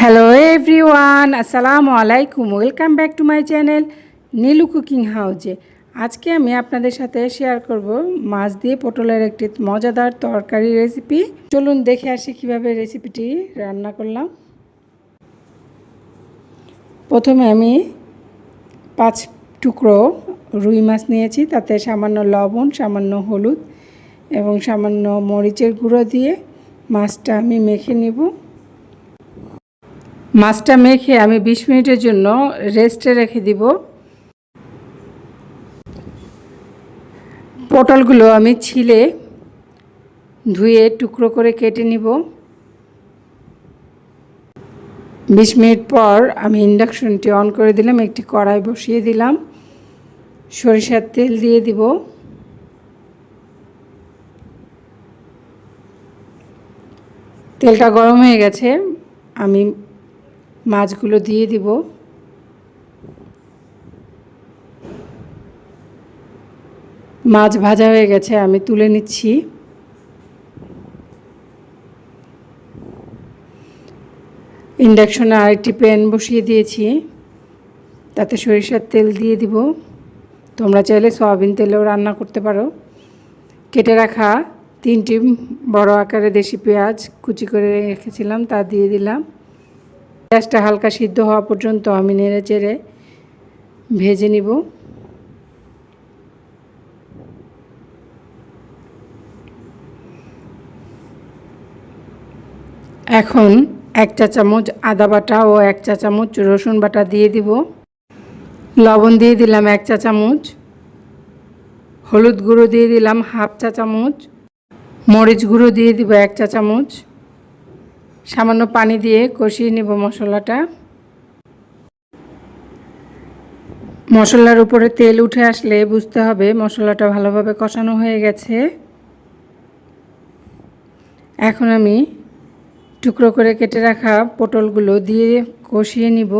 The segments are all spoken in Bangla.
হ্যালো এভরিওয়ান আসসালামু আলাইকুম welcome back to my channel Nilu cooking হাউজে আজকে আমি আপনাদের সাথে শেয়ার করব মাছ দিয়ে পটলের একটি মজাদার তরকারি রেসিপি চলুন দেখে আসি কীভাবে রেসিপিটি রান্না করলাম। প্রথমে আমি পাঁচ টুকরো রুই মাছ নিয়েছি, তাতে সামান্য লবণ, সামান্য হলুদ এবং সামান্য মরিচের গুঁড়ো দিয়ে মাছটা আমি মেখে নেব। মাছটা মেখে আমি বিশ মিনিটের জন্য রেস্টে রেখে দিব। পটলগুলো আমি ছিলে ধুয়ে টুকরো করে কেটে নিব। বিশ মিনিট পর আমি ইন্ডাকশনটি অন করে দিলাম, একটি কড়াই বসিয়ে দিলাম। সরিষার তেল দিয়ে দিব। তেলটা গরম হয়ে গেছে, আমি মাছগুলো দিয়ে দিব। মাছ ভাজা হয়ে গেছে, আমি তুলে নিচ্ছি। ইন্ডাকশনে আরেকটি প্যান বসিয়ে দিয়েছি, তাতে সরিষার তেল দিয়ে দিব। তোমরা চাইলে সয়াবিন তেলেও রান্না করতে পারো। কেটে রাখা তিনটি বড় আকারে দেশি পেঁয়াজ কুচি করে রেখেছিলাম, তা দিয়ে দিলাম। পেঁয়াজটা হালকা সিদ্ধ হওয়া পর্যন্ত আমি নেড়ে চেড়ে ভেজে নিব। এখন এক চা চামচ আদা বাটা ও এক চা চামচ রসুন বাটা দিয়ে দিব। লবণ দিয়ে দিলাম এক চা চামচ। হলুদ গুঁড়ো দিয়ে দিলাম হাফ চা চামচ। মরিচ গুঁড়ো দিয়ে দিব এক চা চামচ। সামান্য পানি দিয়ে কষিয়ে নেব মশলাটা। মশলার উপরে তেল উঠে আসলে বুঝতে হবে মশলাটা ভালোভাবে কষানো হয়ে গেছে। এখন আমি টুকরো করে কেটে রাখা পটলগুলো দিয়ে কষিয়ে নিব।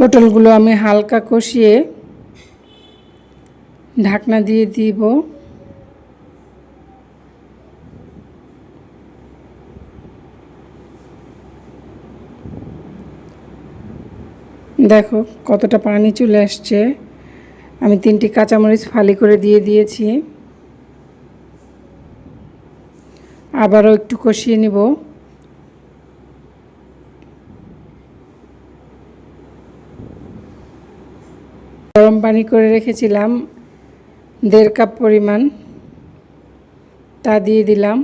পটলগুলো আমি হালকা কষিয়ে ঢাকনা দিয়ে দিব। দেখো কতটা পানি চলে আসছে। আমি তিনটি কাঁচামরিচ ফালি করে দিয়ে দিয়েছি। আবারও একটু কষিয়ে নিব। পানি করে রেখেছিলাম। দেড় কাপ পরিমাণ তা দিয়ে দিলাম।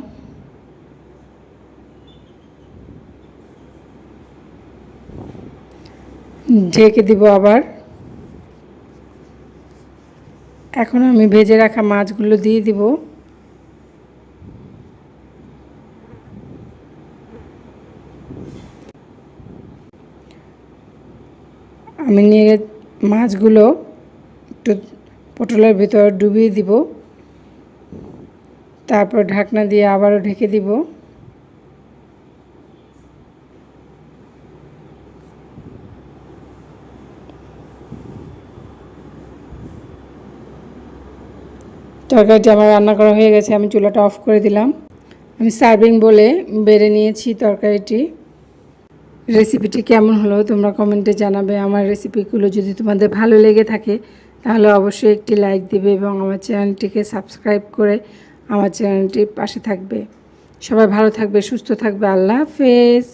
ঢেকে দিব আবার। এখন আমি ভেজে রাখা মাছগুলো দিয়ে দিব। আমি নিয়ে মাছগুলো একটু পটলের ভিতর ডুবিয়ে দিব। তারপর ঢাকনা দিয়ে আবারও ঢেকে দিব। তরকারিটি আমার রান্না করা হয়ে গেছে, আমি চুলাটা অফ করে দিলাম। আমি সার্ভিং বলে বেড়ে নিয়েছি তরকারিটি। রেসিপিটি কেমন হলো তোমরা কমেন্টে জানাবে। আমার রেসিপিগুলো যদি তোমাদের ভালো লেগে থাকে তাহলে অবশ্যই একটি লাইক দিবে এবং আমার চ্যানেলটিকে সাবস্ক্রাইব করে আমার চ্যানেলটির পাশে থাকবে। সবাই ভালো থাকবে, সুস্থ থাকবে। আল্লাহ হাফেজ।